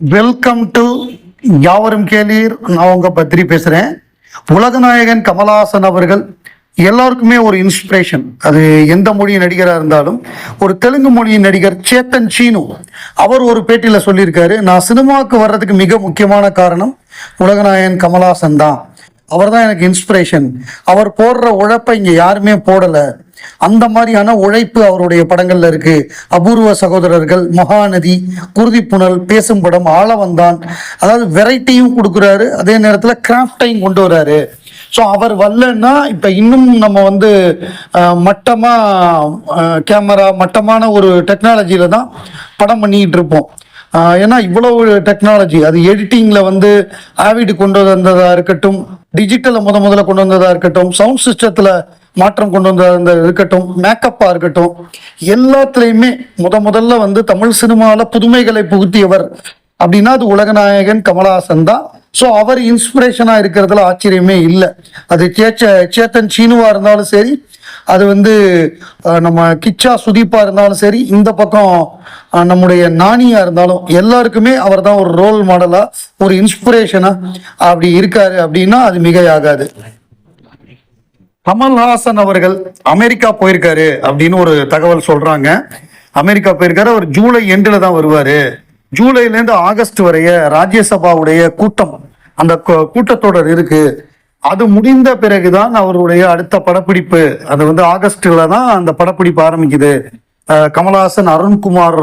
Welcome to யாவரும் கேளீர். நான் உங்க பத்ரி பேசுகிறேன் உலகநாயகன் கமலஹாசன் அவர்கள் எல்லாருக்குமே ஒரு இன்ஸ்பிரேஷன் அது எந்த மொழி நடிகராக இருந்தாலும் ஒரு தெலுங்கு மொழி நடிகர் சேத்தன் சீனு அவர் ஒரு பேட்டியில் சொல்லியிருக்காரு நான் சினிமாவுக்கு வர்றதுக்கு மிக முக்கியமான காரணம் உலகநாயகன் கமலஹாசன் தான். அவர் தான் எனக்கு இன்ஸ்பிரேஷன் அவர் போடுற உழைப்பை இங்கே யாருமே போடலை. அந்த மாதிரியான உழைப்பு அவருடைய படங்கள்ல இருக்கு. அபூர்வ சகோதரர்கள் மகாநதி குருதிப்புணல் பேசும் படம் ஆளவந்தான். அதாவது வெரைட்டியும் கொடுக்குறாரு அதே நேரத்தில் கிராஃப்டையும் கொண்டு வராரு. ஸோ அவர் வரலன்னா இப்போ இன்னும் நம்ம வந்து மட்டமாக மட்டமா கேமரா மட்டமான ஒரு டெக்னாலஜியில தான் படம் பண்ணிக்கிட்டு இருப்போம். ஏன்னா இவ்வளவு டெக்னாலஜி அது எடிட்டிங்கில் வந்து ஆவிட் கொண்டு வந்ததா இருக்கட்டும் டிஜிட்டலை முத முதல்ல கொண்டு வந்ததா இருக்கட்டும் சவுண்ட் சிஸ்டத்தில் மாற்றம் கொண்டு வந்த அந்த இருக்கட்டும் மேக்கப்பாக இருக்கட்டும் எல்லாத்துலேயுமே முத முதல்ல வந்து தமிழ் சினிமாவில் புதுமைகளை புகுத்தியவர் அப்படின்னா அது உலகநாயகன் கமலஹாசன் தான். ஸோ அவர் இன்ஸ்பிரேஷனாக இருக்கிறதுல ஆச்சரியமே இல்லை. அது சேச்ச சேத்தன் சீனுவா இருந்தாலும் சரி அது வந்து நம்ம கிச்சா சுதீப்பா இருந்தாலும் சரி இந்த பக்கம் நம்முடைய நானியா இருந்தாலும் எல்லாருக்குமே அவர் தான் ஒரு ரோல் மாடலா ஒரு இன்ஸ்பிரேஷனா அப்படி இருக்காரு அப்படின்னா அது மிகையாகாது. கமல்ஹாசன் அவர்கள் அமெரிக்கா போயிருக்காரு அப்படின்னு ஒரு தகவல் சொல்றாங்க. அமெரிக்கா போயிருக்காரு. அவர் ஜூலை எண்டில் தான் வருவாரு. ஜூலைலேருந்து ஆகஸ்ட் வரைய ராஜ்யசபாவுடைய கூட்டம் அந்த கூட்டத்தொடர் இருக்கு. அது முடிந்த பிறகுதான் அவருடைய அடுத்த படப்பிடிப்பு அது வந்து ஆகஸ்ட்ல தான் அந்த படப்பிடிப்பு ஆரம்பிக்குது. கமலஹாசன் அருண்குமார்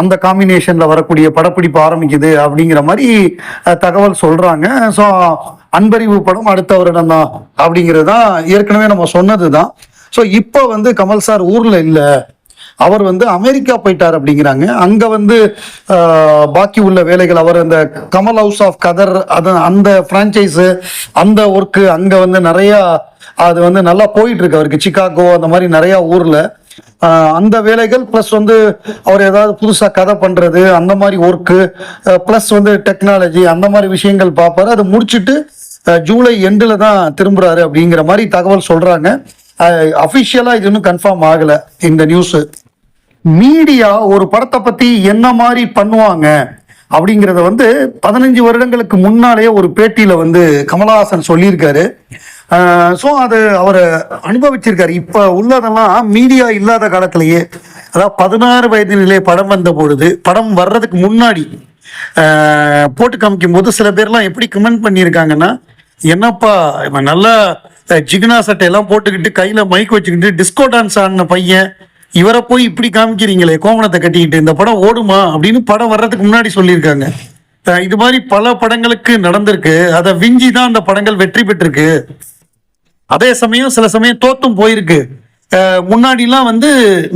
அந்த காம்பினேஷன்ல வரக்கூடிய படப்பிடிப்பு ஆரம்பிக்குது அப்படிங்கிற மாதிரி தகவல் சொல்றாங்க. ஸோ அன்பறிவு படம் அடுத்த வருடம் தான் அப்படிங்கிறது தான் ஏற்கனவே நம்ம சொன்னது தான் ஸோ இப்போ வந்து கமல் சார் ஊரில் இல்லை. அவர் வந்து அமெரிக்கா போயிட்டார் அப்படிங்கிறாங்க. அங்க வந்து பாக்கி உள்ள வேலைகள் அவர் அந்த கமல் ஹவுஸ் ஆஃப் கதர் அது அந்த ஃப்ரான்ச்சைஸு அந்த ஒர்க்கு அங்க வந்து நிறைய அது வந்து நல்லா போயிட்டு இருக்கு. அவருக்கு சிக்காகோ அந்த மாதிரி நிறைய ஊர்ல. அந்த வேலைகள் ப்ளஸ் வந்து அவர் ஏதாவது புதுசாக கதை பண்ணுறது அந்த மாதிரி ஒர்க்கு ப்ளஸ் வந்து டெக்னாலஜி அந்த மாதிரி விஷயங்கள் பார்ப்பாரு. அதை முடிச்சுட்டு ஜூலை எண்டில் தான் திரும்புறாரு அப்படிங்கிற மாதிரி தகவல் சொல்கிறாங்க அஃபிஷியலாக இது இன்னும் கன்ஃபார்ம் ஆகலை இந்த நியூஸு மீடியா ஒரு படத்தை பற்றி என்ன மாதிரி பண்ணுவாங்க அப்படிங்கிறத வந்து பதினஞ்சு வருடங்களுக்கு முன்னாலேயே ஒரு பேட்டியில் வந்து கமலஹாசன் சொல்லியிருக்காரு. ஸோ அது அவர் அனுபவிச்சிருக்காரு. இப்போ உள்ளதெல்லாம் மீடியா இல்லாத காலத்திலேயே அதாவது பதினாறு வயதிலே படம் வந்த பொழுது படம் வர்றதுக்கு முன்னாடி போட்டு காமிக்கும் போது சில பேர்லாம் எப்படி கமெண்ட் பண்ணியிருக்காங்கன்னா என்னப்பா இவன் நல்லா ஜிகினா சட்டையெல்லாம் போட்டுக்கிட்டு கையில் மைக் வச்சுக்கிட்டு டிஸ்கோ டான்ஸ் ஆடின பையன் இவரை போய் இப்படி காமிக்கிறீங்களே கோமணத்தை கட்டிக்கிட்டு இந்த படம் ஓடுமா அப்படின்னு படம் வர்றதுக்கு முன்னாடி சொல்லியிருக்காங்க. இது மாதிரி பல படங்களுக்கு நடந்திருக்கு. அதை விஞ்சி தான் அந்த படங்கள் வெற்றி பெற்றிருக்கு. அதே சமயம் சில சமயம் தோத்தும் போயிருக்கு. முன்னாடிலாம் வந்து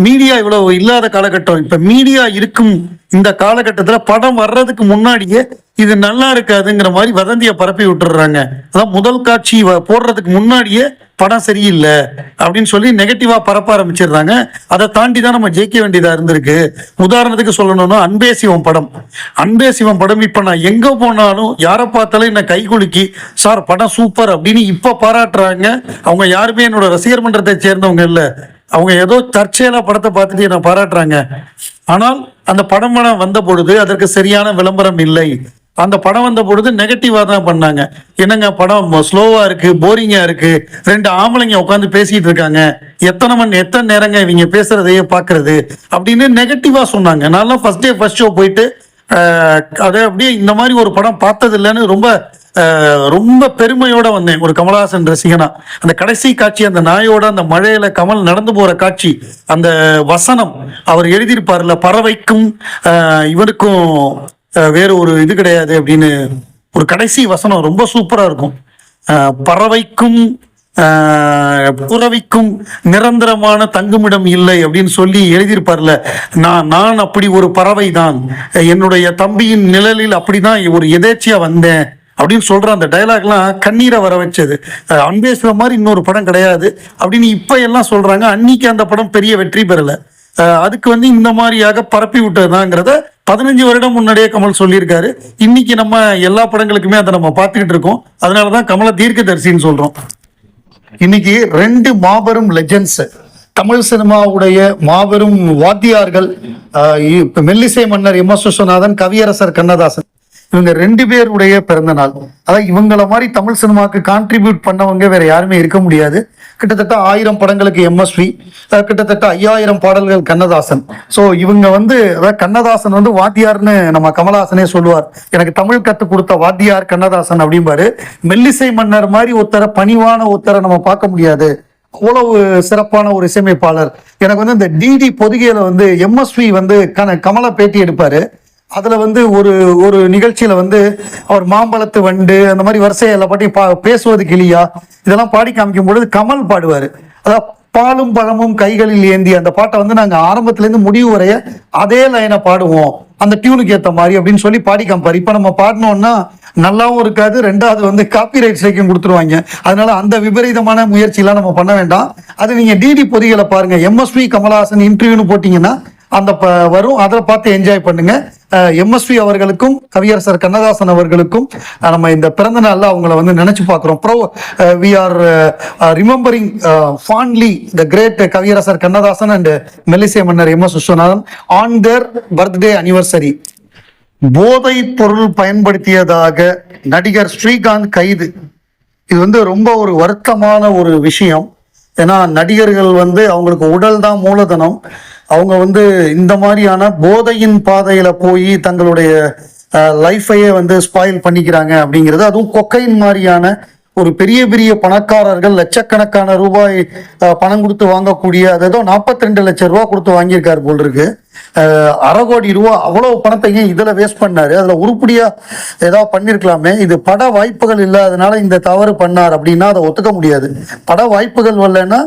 மீடியா இவ்வளவு இல்லாத காலகட்டம். இப்ப மீடியா இருக்கும் இந்த காலகட்டத்தில் படம் வர்றதுக்கு முன்னாடியே இது நல்லா இருக்காதுங்கிற மாதிரி வதந்தியை பரப்பி விட்டுறாங்க அதான் முதல் காட்சி வ- போடுறதுக்கு முன்னாடியே படம் சரியில்லை அப்படின்னு சொல்லி நெகட்டிவாக பரப்ப ஆரம்பிச்சிடுறாங்க. அதை தாண்டி தான் நம்ம ஜெயிக்க வேண்டியதாக இருந்திருக்கு. உதாரணத்துக்கு சொல்லணும்னா அன்பே சிவம் படம். அன்பே சிவம் படம் இப்போ நான் எங்கே போனாலும் யாரை பார்த்தாலும் என்னை கை குலுக்கி சார் படம் சூப்பர் அப்படின்னு இப்போ பாராட்டுறாங்க. அவங்க யாருமே என்னோட ரசிகர் மன்றத்தை சேர்ந்தவங்க இல்லை. அவங்க ஏதோ தற்செயலாக படத்தை பார்த்துட்டு என்ன பாராட்டுறாங்க. ஆனால் அந்த படம் படம் வந்த பொழுது அதற்கு சரியான விளம்பரம் இல்லை. அந்த படம் வந்த பொழுது நெகட்டிவாக தான் பண்ணாங்க. என்னங்க படம் ஸ்லோவாக இருக்கு போரிங்காக இருக்கு? ரெண்டு ஆம்பளைங்க உட்காந்து பேசிட்டு இருக்காங்க. எத்தனை மணி எத்தனை நேரங்க இவங்க பேசுறதையே பார்க்கறது? அப்படின்னு நெகட்டிவாக சொன்னாங்க. நான்லாம் ஃபர்ஸ்ட் டே ஃபர்ஸ்ட் ஷோ போயிட்டு அதை அப்படியே இந்த மாதிரி ஒரு படம் பார்த்தது இல்லைன்னு ரொம்ப ரொம்ப பெருமையோட வந்தேன். ஒரு கமலஹாசன் ரசிகனா. அந்த கடைசி காட்சி அந்த நாயோட அந்த மழையில கமல் நடந்து போற காட்சி அந்த வசனம் அவர் எழுதியிருப்பார்ல பறவைக்கும் இவனுக்கும் வேறு ஒரு இது கிடையாது அப்படின்னு ஒரு கடைசி வசனம் ரொம்ப சூப்பரா இருக்கும். பறவைக்கும் புறவிக்கும் நிரந்தரமான தங்குமிடம் இல்லை அப்படின்னு சொல்லி எழுதியிருப்பார்ல நான் நான் அப்படி ஒரு பறவை தான் என்னுடைய தம்பியின் நிழலில் அப்படிதான் ஒரு எதேச்சியா வந்தேன். அப்படின்னு சொல்கிற அந்த டைலாக்லாம் கண்ணீரை வர வச்சது. அன்பேசுகிற மாதிரி இன்னொரு படம் கிடையாது. அப்படின்னு இப்போ எல்லாம் சொல்கிறாங்க அன்னைக்கு அந்த படம் பெரிய வெற்றி பெறலை. அதுக்கு வந்து இந்த மாதிரியாக பரப்பி விட்டதுதாங்கிறத பதினஞ்சு வருடம் முன்னாடியே கமல் சொல்லியிருக்காரு. இன்னைக்கு நம்ம எல்லா படங்களுக்குமே அதை நம்ம பார்த்துக்கிட்டு இருக்கோம். அதனாலதான் கமல தீர்க்கதரிசின்னு சொல்கிறோம் இன்னைக்கு ரெண்டு மாபெரும் லெஜெண்ட்ஸ் தமிழ் சினிமாவுடைய மாபெரும் வாத்தியார்கள் மெல்லிசை மன்னர் எம் எஸ் விஸ்வநாதன் கவியரசர் கண்ணதாசன். இவங்க ரெண்டு பேருடைய பிறந்த நாள். அதான் இவங்கள மாதிரி தமிழ் சினிமாக்கு கான்ட்ரிபியூட் பண்ணவங்க வேற யாருமே இருக்க முடியாது. கிட்டத்தட்ட ஆயிரம் படங்களுக்கு எம்எஸ்வி கிட்டத்தட்ட ஐயாயிரம் பாடல்கள் கண்ணதாசன். ஸோ இவங்க வந்து அதாவது கண்ணதாசன் வந்து வாத்தியார்னு நம்ம கமலஹாசனே சொல்லுவார். எனக்கு தமிழ் கற்றுக் கொடுத்த வாத்தியார் கண்ணதாசன் அப்படிம்பாரு. மெல்லிசை மன்னர் மாதிரி ஒருத்தரை பணிவான ஒருத்தரை நம்ம பார்க்க முடியாது. அவ்வளவு சிறப்பான ஒரு இசையமைப்பாளர். எனக்கு வந்து இந்த டிடி பொதிகையில வந்து எம்எஸ்வி வந்து கன பேட்டி எடுப்பாரு. அதில் வந்து ஒரு ஒரு நிகழ்ச்சியில் வந்து அவர் மாம்பழத்து வண்டு அந்த மாதிரி வரிசையை எல்லா பாட்டையும் பா பேசுவது கிளியா இதெல்லாம் பாடி காமிக்கும் பொழுது கமல் பாடுவார். அதான் பாலும் பழமும் கைகளில் ஏந்தி அந்த பாட்டை வந்து நாங்கள் ஆரம்பத்துலேருந்து முடிவு வரைய அதே லைனை பாடுவோம். அந்த டியூனுக்கு ஏற்ற மாதிரி அப்படின்னு சொல்லி பாடி காமிப்பார். இப்போ நம்ம பாடினோம்னா நல்லாவும் இருக்காது ரெண்டாவது வந்து காப்பிரைட் ஸ்ட்ரைக்கும் கொடுத்துருவாங்க. அதனால அந்த விபரீதமான முயற்சியெல்லாம் நம்ம பண்ண வேண்டாம். அது நீங்கள் டிடி பொதிகளை பாருங்கள் எம்எஸ்வி கமலஹாசன் இன்டர்வியூன்னு போட்டிங்கன்னா அந்த ப- வரும். அதை பார்த்து என்ஜாய் பண்ணுங்கள் எம்எஸ்வி அவர்களுக்கும் கவியரசர் கண்ணதாசன் அவர்களுக்கும் நம்ம இந்த பிறந்த நாளில் அவங்கள வந்து நினைச்சு பார்க்குறோம். Bro we are remembering fondly the great Kaviyarasar Kannadasan and Mellisai Mannar M S Viswanathan on their birthday anniversary போதை பொருள் பயன்படுத்தியதாக நடிகர் ஸ்ரீகாந்த் கைது. இது வந்து ரொம்ப ஒரு வருத்தமான ஒரு விஷயம். ஏன்னா நடிகர்கள் வந்து அவங்களுக்கு உடல் தான் மூலதனம். அவங்க வந்து இந்த மாதிரியான போதையின் பாதையில போய் தங்களுடைய லைஃபையே வந்து ஸ்பாயில் பண்ணிக்கிறாங்க அப்படிங்கிறது அதுவும் கொக்கைன் மாதிரியான ஒரு பெரிய பெரிய பணக்காரர்கள் லட்சக்கணக்கான ரூபாய் பணம் கொடுத்து வாங்கக்கூடிய அது ஏதோ 42 ரெண்டு லட்சம் ரூபா கொடுத்து வாங்கியிருக்காரு போல் இருக்கு. அரை கோடி ரூபா அவ்வளவு பணத்தையும் இதில் இதுல வேஸ்ட் பண்ணாரு. அதுல உருப்படியா ஏதாவது பண்ணிருக்கலாமே. இது பட வாய்ப்புகள் இல்லாதனால இந்த தவறு பண்ணார் அப்படின்னா அதை ஒத்துக்க முடியாது. பட வாய்ப்புகள் வரலன்னா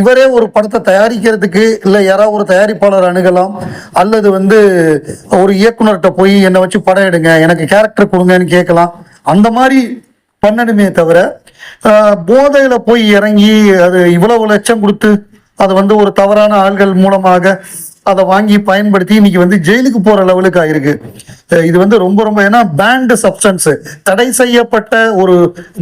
இவரே ஒரு படத்தை தயாரிக்கிறதுக்கு இல்லை யாராவது ஒரு தயாரிப்பாளர் அணுகலாம். அல்லது வந்து ஒரு இயக்குனர்கிட்ட போய் என்னை வச்சு படம் எடுங்க எனக்கு கேரக்டர் கொடுங்கன்னு கேட்கலாம். அந்த மாதிரி பண்ணணுமே தவிர போதையில் போய் இறங்கி அது இவ்வளவு லட்சம் கொடுத்து அது வந்து ஒரு தவறான ஆள்கள் மூலமாக அதை வாங்கி பயன்படுத்தி இன்னைக்கு வந்து ஜெயிலுக்கு போற லெவலுக்கு ஆயிருக்கு. இது வந்து ரொம்ப ரொம்ப ஏன்னா பேண்ட் சப்ஸ்டன்ஸ் தடை செய்யப்பட்ட ஒரு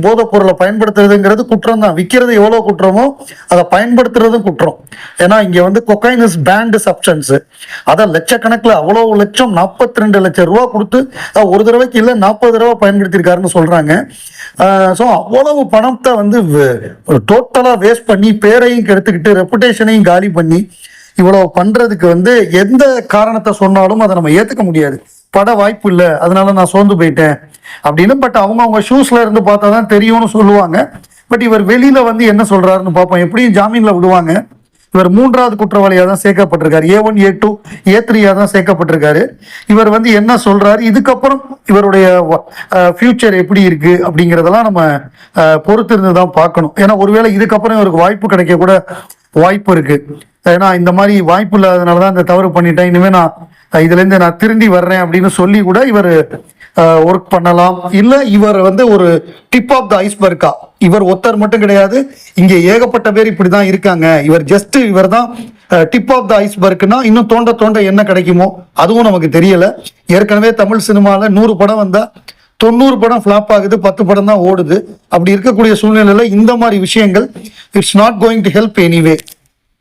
போதைப் பொருளை பயன்படுத்துறதுங்கிறது குற்றம் தான். விற்கிறது எவ்வளவு குற்றமோ அதை பயன்படுத்துறதும் குற்றம். ஏன்னா இங்க வந்து கொக்கைன் இஸ் பேண்ட் சப்ஸ்டன்ஸ் அதை லட்சக்கணக்கில் அவ்வளவு லட்சம் நாற்பத்தி ரெண்டு லட்சம் ரூபா கொடுத்து ஒரு தடவைக்கு இல்லை நாற்பது தடவை பயன்படுத்தியிருக்காருன்னு சொல்றாங்க. ஸோ அவ்வளவு பணத்தை வந்து டோட்டலாக வேஸ்ட் பண்ணி பேரையும் கெடுத்துக்கிட்டு ரெப்புடேஷனையும் காலி பண்ணி இவ்வளவு பண்றதுக்கு வந்து எந்த காரணத்தை சொன்னாலும் அதை நம்ம ஏத்துக்க முடியாது. பட வாய்ப்பு இல்லை அதனால நான் சோர்ந்து போயிட்டேன். அப்படின்னு பட் அவங்க அவங்க ஷூஸ்ல இருந்து பார்த்தா தான் தெரியும்னு சொல்லுவாங்க. பட் இவர் வெளியில வந்து என்ன சொல்றாருன்னு பார்ப்போம். எப்படியும் ஜாமீன்ல விடுவாங்க. இவர் மூன்றாவது குற்றவாளியாக தான் சேர்க்கப்பட்டிருக்காரு. ஏ ஒன் ஏ டூ ஏ த்ரீயாக தான் சேர்க்கப்பட்டிருக்காரு. இவர் வந்து என்ன சொல்றாரு? இதுக்கப்புறம் இவருடைய ஃபியூச்சர் எப்படி இருக்கு அப்படிங்கிறதெல்லாம் நம்ம பொறுத்திருந்து பொறுத்து இருந்து தான் பார்க்கணும். ஏன்னா ஒருவேளை இதுக்கப்புறம் இவருக்கு வாய்ப்பு கிடைக்க கூட வாய்ப்பு இருக்கு. ஏன்னா இந்த மாதிரி வாய்ப்பு இல்லாதனால தான் இந்த தவறு பண்ணிட்டேன். இனிமே நான் இதுலேருந்து நான் திரும்பி வர்றேன் அப்படின்னு சொல்லி கூட இவர் ஒர்க் பண்ணலாம். இல்லை இவர் வந்து ஒரு டிப் ஆஃப் த ஐஸ்பர்கா இவர் ஒருத்தர் மட்டும் கிடையாது. இங்கே ஏகப்பட்ட பேர் இப்படி தான் இருக்காங்க. இவர் ஜஸ்ட் இவர் தான் டிப் ஆஃப் த ஐஸ்பர்க்னா இன்னும் தோண்ட தோண்ட என்ன கிடைக்குமோ அதுவும் நமக்கு தெரியல. ஏற்கனவே தமிழ் சினிமாவில் நூறு படம் வந்தால் தொண்ணூறு படம் ஃப்ளாப் ஆகுது பத்து படம் தான் ஓடுது. அப்படி இருக்கக்கூடிய சூழ்நிலையில் இந்த மாதிரி விஷயங்கள் it's not going to help anyway